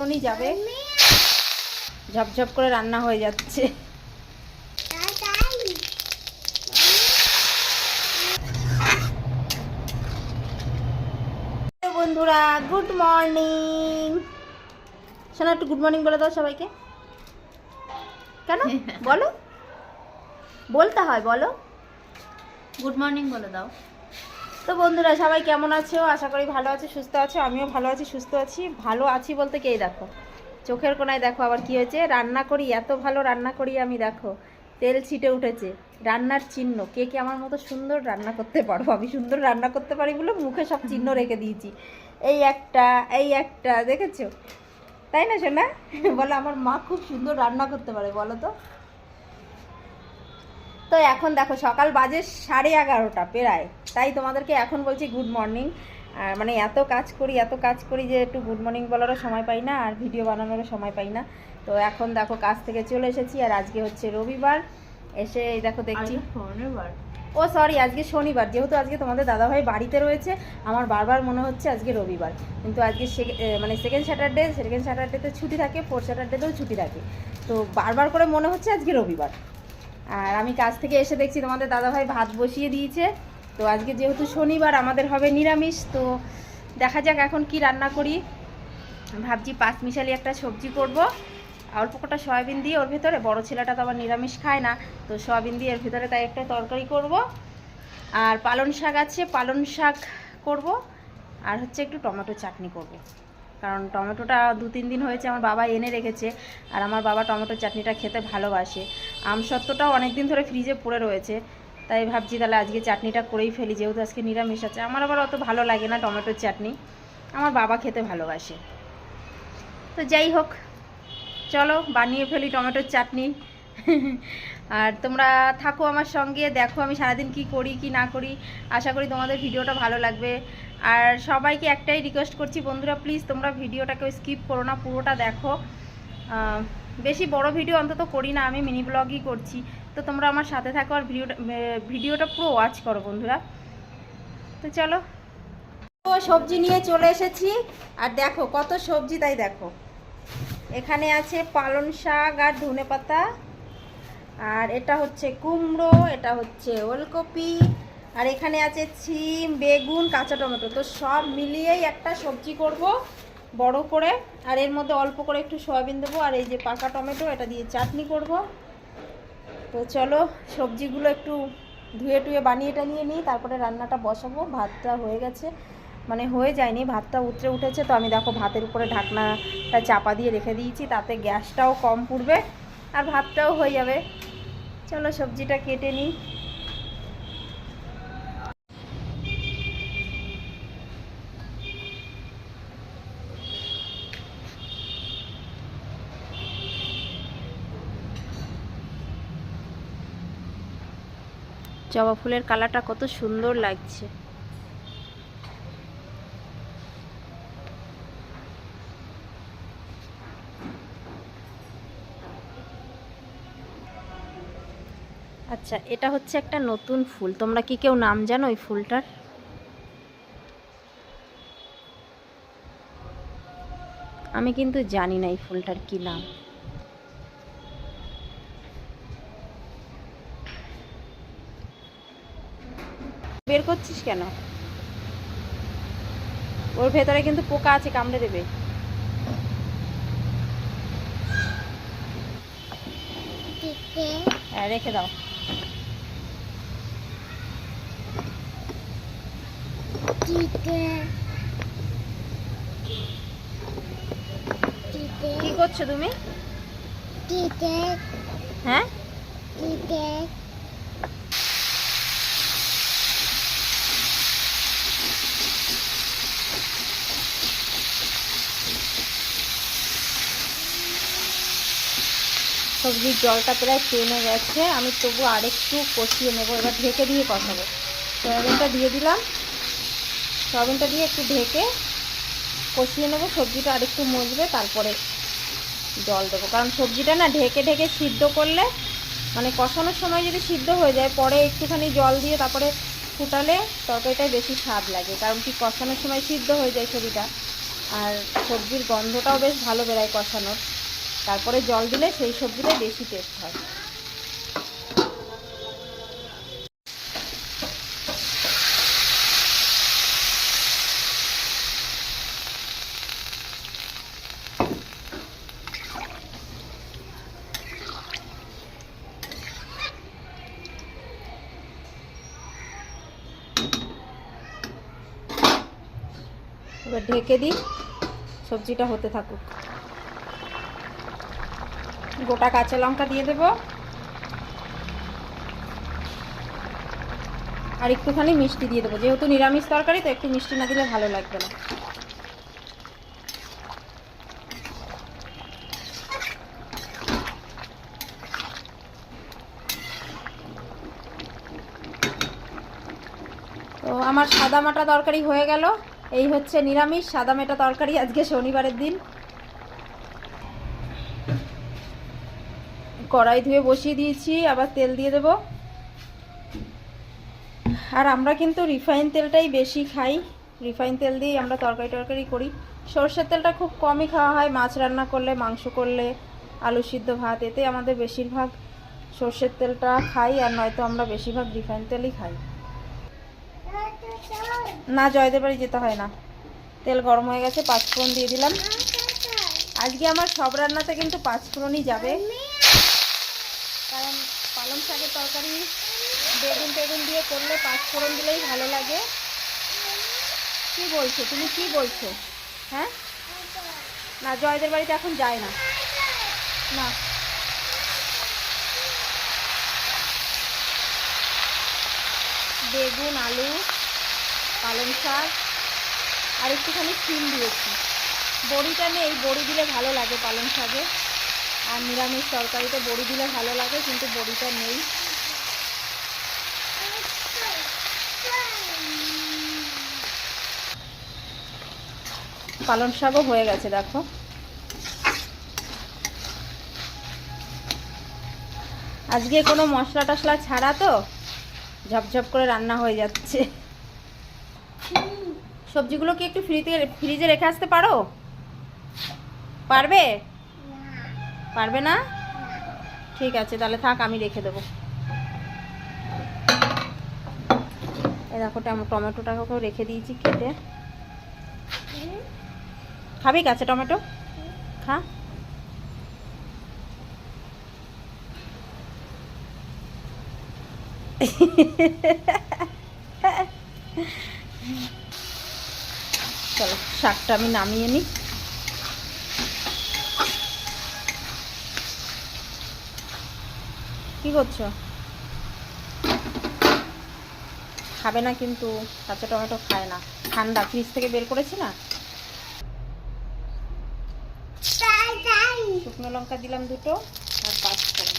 এখনই যাবে। ঝপঝপ করে রান্না হয়ে যাচ্ছে। বন্ধুরা গুড মর্নিং শোনা একটু গুড মর্নিং বলে দাও সবাইকে। কেন? বলো। বলতে হয় বলো। গুড মর্নিং বলে দাও। তো বন্ধুরা, সবাই কেমন আছো? আশা করি ভালো আছো, সুস্থ আছো, আমিও ভালো আছি, সুস্থ আছি, ভালো আছি বলতে কেই দেখো, চোখের কোনায় দেখো আবার কি হয়েছে? রান্না করি, এত ভালো রান্না করি আমি, দেখো, তেল ছিটে উঠেছে, রান্নার চিহ্ন, কে কে আমার মতো সুন্দর রান্না করতে পারো? আমি সুন্দর রান্না করতে পারি বলে মুখে সব চিহ্ন রেখে দিয়েছি। এই একটা এই একটা, দেখেছ? তাই না শোনা বলো, আমার মা খুব সুন্দর রান্না করতে পারে, বলো তো। তো এখন দেখো সকাল বাজে সাড়ে এগারোটা প্রায়। তাই তোমাদেরকে এখন বলছি গুড মর্নিং আর মানে এত কাজ করি এত কাজ করি যে একটু গুড মর্নিং বলারও সময় পাই না আর ভিডিও বানানোরও সময় পাই না। তো এখন দেখো কাজ থেকে চলে এসেছি আর আজকে হচ্ছে রবিবার। এসে দেখো দেখছি। ও সরি আজকে শনিবার। যেহেতু আজকে তোমাদের দাদাভাই বাড়িতে রয়েছে আমার বারবার মনে হচ্ছে আজকে রবিবার। কিন্তু আজকে মানে সেকেন্ড স্যাটারডে সেকেন্ড স্যাটারডেতে ছুটি থাকে ফোর্থ স্যাটারডেতেও ছুটি থাকে। তো বারবার করে মনে হচ্ছে আজকে রবিবার। আর আমি কাজ থেকে এসে দেখছি তোমাদের দাদাভাই ভাত বসিয়ে দিয়েছে। তো আজকে যেহেতু শনিবার, আমাদের হবে নিরামিষ, তো দেখা যাক এখন কি রান্না করি। ভাবছি পাঁচ মিশালি একটা সবজি করব। অল্প কটা সয়াবিন দিয়ে ওর ভেতরে, বড় ছেলেটা তো আবার নিরামিষ খায় না, তো সয়াবিন দিয়ে এর ভেতরে তাই একটা তরকারি করব। আর পালং শাক আছে পালং শাক করব। আর হচ্ছে একটু টমেটো চাটনি করব। কারণ টমেটোটা দু তিন দিন হয়েছে আমার বাবা এনে রেখেছে আর আমার বাবা টমেটোর চাটনিটা খেতে ভালোবাসে। আমসত্ত্বটাও অনেক দিন ধরে ফ্রিজে পড়ে রয়েছে, তাই ভাবছি তাহলে আজকে চাটনিটা করেই ফেলি, যেহেতু আজকে নিরামিষ আছে। আমার আবার অত ভালো লাগে না টমেটোর চাটনি, আমার বাবা খেতে ভালোবাসে। তো যাই হোক, চলো বানিয়ে ফেলি টমেটোর চাটনি। আর তোমরা থাকো আমার সঙ্গে, দেখো আমি সারাদিন কি করি, কি না করি। আশা করি তোমাদের ভিডিওটা ভালো লাগবে। আর সবাইকে একটাই রিকোয়েস্ট করছি, বন্ধুরা প্লিজ তোমরা ভিডিওটাকে স্কিপ করো না, পুরোটা দেখো। বেশি বড় ভিডিও অন্তত করি না, আমি মিনি ব্লগই করছি। তো তোমরা আমার সাথে থাকো আর ভিডিওটা ভিডিওটা পুরো ওয়াচ করো, বন্ধুরা। তো চলো। তো সবজি নিয়ে চলে এসেছি। আর দেখো কত সবজি, তাই দেখো। এখানে আছে পালং শাক আর ধনে পাতা আর এটা হচ্ছে কুমড়ো, এটা হচ্ছে ওলকপি, আর এখানে আছে ছিম, বেগুন, কাঁচা টমেটো। তো সব মিলিয়েই একটা সবজি করব বড় করে। আর এর মধ্যে অল্প করে একটু সয়াবিন দেবো। আর এই যে পাকা টমেটো, এটা দিয়ে চাটনি করব। তো চলো, সবজিগুলো একটু ধুয়ে টুয়ে বানিয়ে টানিয়ে নিই। তারপরে রান্নাটা বসাবো। ভাতটা হয়ে গেছে। মানে হয়ে যায়নি, ভাতটা উতরে উঠেছে। তো আমি দেখো ভাতের উপরে ঢাকনাটা চাপা দিয়ে রেখে দিয়েছি। তাতে গ্যাসটাও কম পুড়বে। আর ভাতটাও হয়ে যাবে। চলো সবজিটা কেটে নিই জবা ফুলের কালারটা কত সুন্দর লাগছে। আচ্ছা এটা হচ্ছে একটা নতুন ফুল। তোমরা কি কেউ নাম জানো ওই ফুলটার? আমি কিন্তু জানি না এই ফুলটার কি নাম। বের করছিস কেন? ওর ভেতরে কিন্তু পোকা আছে কামড়ে দেবে। হ্যাঁ রেখে দাও। কি করছ তুমি? হ্যাঁ? সবজির জলটা প্রায় টেনে গেছে। আমি তবু আরেকটু কষিয়ে নেব। এবার ঢেকে দিয়ে কষাবো। সয়াবিনটা দিয়ে দিলাম। সয়াবিনটা দিয়ে একটু ঢেকে কষিয়ে নেব, সবজিটা আরেকটু মজবে, তারপরে জল দেবো। কারণ সবজিটা না ঢেকে ঢেকে সিদ্ধ করলে মানে কষানোর সময় যদি সিদ্ধ হয়ে যায়, পরে একটুখানি জল দিয়ে তারপরে ফুটালে তরকারিটাই বেশি স্বাদ লাগে। কারণ কি কষানোর সময় সিদ্ধ হয়ে যায় ছবিটা। আর সবজির গন্ধটাও বেশ ভালো বেরোয় কষানোর। তারপরে জল দিলে সেই সবজিটাই বেশি টেস্ট হয়। এবার ঢেকে দিই, সবজিটা হতে থাকুক। গোটা কাঁচা লঙ্কা দিয়ে দেব। আর একটুখানি মিষ্টি দিয়ে দেবো। যেহেতু নিরামিষ তরকারি, তো একটু মিষ্টি না দিলে ভালো লাগবে না। তো আমার সাদা মাটা তরকারি হয়ে গেল। এই হচ্ছে নিরামিষ, সাদা মেটা তরকারি আজকে শনিবারের দিন। কড়াই ধুয়ে বসিয়ে দিয়েছি, আবার তেল দিয়ে দেব। আর আমরা কিন্তু রিফাইন তেলটাই বেশি খাই। রিফাইন তেল দিয়েই আমরা তরকারি টরকারি করি। সর্ষের তেলটা খুব কমই খাওয়া হয়, মাছ রান্না করলে, মাংস করলে, আলু সিদ্ধ ভাত, এতে আমাদের বেশিরভাগ সর্ষের তেলটা খাই, আর নয়তো আমরা বেশিরভাগ রিফাইন তেলই খাই। না জয়দের বাড়ি যেতে হয় না। তেল গরম হয়ে গেছে, পাঁচফোড়ন দিয়ে দিলাম। আজকে আমার সব রান্নাতে কিন্তু পাঁচফোড়নই যাবে। কারণ পালং শাকের তরকারি বেগুন টেগুন দিয়ে করলে পাঁচফোড়ন দিলেই ভালো লাগে। কি বলছো? তুমি কি বলছো? হ্যাঁ? না জয়দের বাড়িতে এখন যায় না। না। বেগুন, আলু পালং শাক আর একটুখানি সিম দিয়েছি। বড়িটা নেই বড়ি দিলে ভালো লাগে পালং শাকে। আর নিরামিষ তরকারিতে বড়ি দিলে ভালো লাগে, কিন্তু বড়িটা নেই। পালং শাকও হয়ে গেছে, দেখো। আজকে কোনো মশলা টশলা ছাড়া তো ঝপঝপ করে রান্না হয়ে যাচ্ছে। সবজিগুলো কি একটু ফ্রিতে ফ্রিজে রেখে আসতে পারো? পারবে? পারবে না? ঠিক আছে, তাহলে থাক, আমি রেখে দেবো। এই দেখো, টম- টমেটোটাকেও রেখে দিয়েছি কেটে। খাবি কাঁচা টমেটো? খা। চলো শাকটা আমি নামিয়ে নিই। কি করছ? খাবে না কিন্তু কাঁচা টমেটো খায় না। ঠান্ডা ফ্রিজ থেকে বের করেছি না? শুকনো লঙ্কা দিলাম দুটো আর পাঁচ ফোড়ন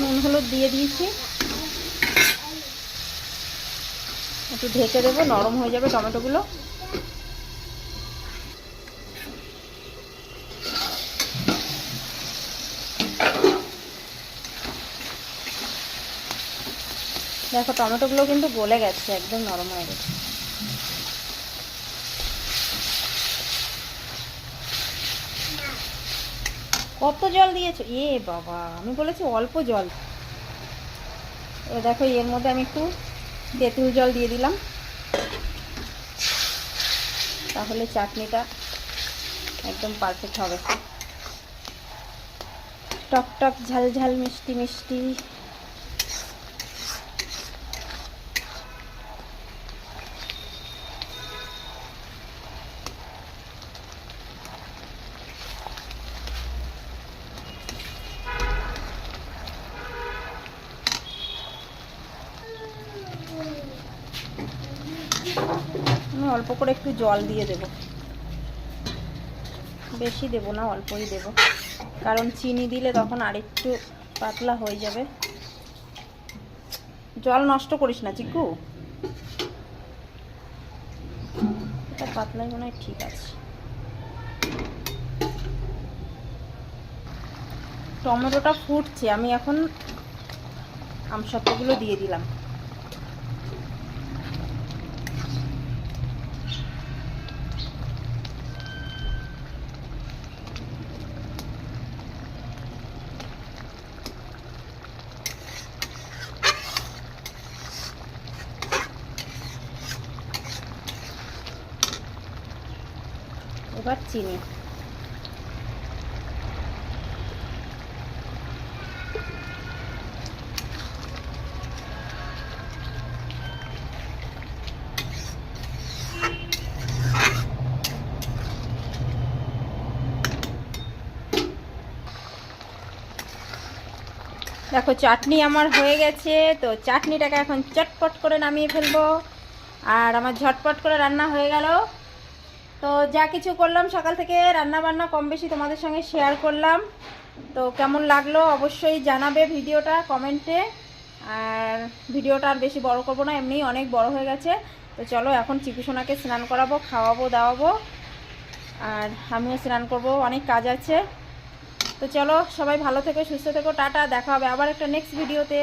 নুন হলুদ দিয়ে দিয়েছি। একটু ঢেকে দেবো, নরম হয়ে যাবে টমেটোগুলো। দেখো, টমেটোগুলো কিন্তু গলে গেছে, একদম নরম হয়ে গেছে। কত জল দিয়েছ? এ বাবা, আমি বলেছি অল্প জল। এ দেখো, এর মধ্যে আমি একটু তেঁতুল জল দিয়ে দিলাম। তাহলে চাটনিটা একদম পারফেক্ট হবে। টক টক ঝাল ঝাল মিষ্টি মিষ্টি অল্প করে একটু জল দিয়ে দেব। বেশি দেবো না, অল্পই দেবো। কারণ চিনি দিলে তখন আরেকটু পাতলা হয়ে যাবে। জল নষ্ট করিস না, চিকু। এটা পাতলাই মনে হয় ঠিক আছে। টমেটোটা ফুটছে, আমি এখন আমসত্ত্বগুলো দিয়ে দিলাম। এবার চিনি দেখো, চাটনি আমার হয়ে গেছে, তো চাটনিটাকে এখন চটপট করে নামিয়ে ফেলব। আর আমার ঝটপট করে রান্না হয়ে গেল। তো যা কিছু করলাম, সকাল থেকে রান্না বান্না কম বেশি তোমাদের সঙ্গে শেয়ার করলাম। তো কেমন লাগল অবশ্যই জানাবে ভিডিওটা কমেন্টে। আর ভিডিওটা আর বেশি বড় করব না এমনি অনেক বড় হয়ে গেছে। তো চলো এখন চিকুসোনাকে স্নান করাবো, খাওয়াবো, দাওয়াবো। আর আমিও স্নান করব, অনেক কাজ আছে। তো চলো সবাই ভালো থেকো, সুস্থ থেকো, টাটা, দেখা হবে আবার একটা নেক্সট ভিডিওতে